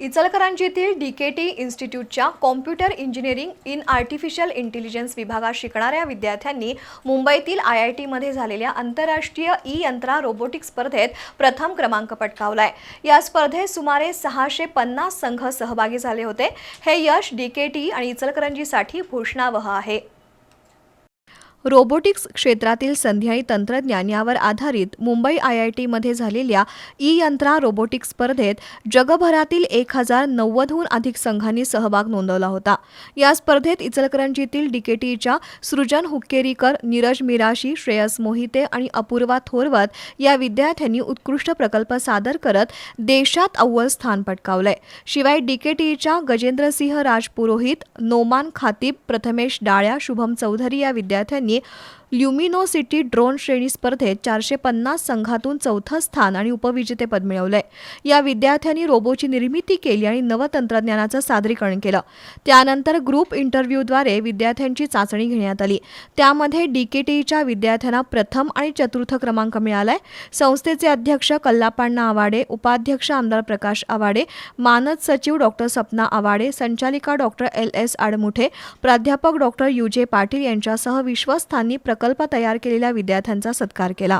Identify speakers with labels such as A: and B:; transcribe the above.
A: इचलकरंजीतील D K T इन्स्टिट्यूटच्या computer engineering in artificial intelligence विभागात शिकणाऱ्या विद्यार्थ्यांनी मुंबईतील आय आय टीमध्ये झालेल्या आंतरराष्ट्रीय ई यंत्रा रोबोटिक स्पर्धेत प्रथम क्रमांक पटकावलाय. या स्पर्धेत सुमारे सहाशे पन्नास संघ सहभागी झाले होते. हे यश डी के टी आणि इचलकरंजीसाठी घोषणावह आहे. रोबोटिक्स क्षेत्रातील संध्याई तंत्रज्ञान यावर आधारित मुंबई आय आय टीमध्ये झालेल्या ई यंत्रा रोबोटिक्स स्पर्धेत जगभरातील एक हजार नव्वदहून अधिक संघांनी सहभाग नोंदवला होता. या स्पर्धेत इचलकरंजीतील डीकेटीच्या सृजन हुक्केरीकर नीरज मिराशी श्रेयस मोहिते आणि अपूर्वा थोरवत या विद्यार्थ्यांनी उत्कृष्ट प्रकल्प सादर करत देशात अव्वल स्थान पटकावलंय. शिवाय डीकेटीच्या गजेंद्रसिंह राजपुरोहित नोमान खातीब प्रथमेश डाळ्या शुभम चौधरी या विद्यार्थ्यांनी ಹಾಗಾಗಿ ल्युमिनोसिटी ड्रोन श्रेणी स्पर्धेत चारशे पन्नास संघातून चौथं स्थान आणि उपविजेतेपद मिळवलंय. या विद्यार्थ्यांनी रोबोची निर्मिती केली आणि नवतंत्रज्ञानाचं सादरीकरण केलं. त्यानंतर ग्रुप इंटरव्ह्यूद्वारे विद्यार्थ्यांची चाचणी घेण्यात आली. त्यामध्ये डीकेटीच्या विद्यार्थ्यांना प्रथम आणि चतुर्थ क्रमांक मिळालाय. संस्थेचे अध्यक्ष कल्लापाण्णा आवाडे उपाध्यक्ष आमदार प्रकाश आवाडे मानद सचिव डॉक्टर सपना आवाडे संचालिका डॉक्टर एल. एस. आडमुठे प्राध्यापक डॉक्टर युजे पाटील यांच्यासह विश्वस्थांनी प्रकल्प तयार केलेल्या विद्यार्थ्यांचा सत्कार केला.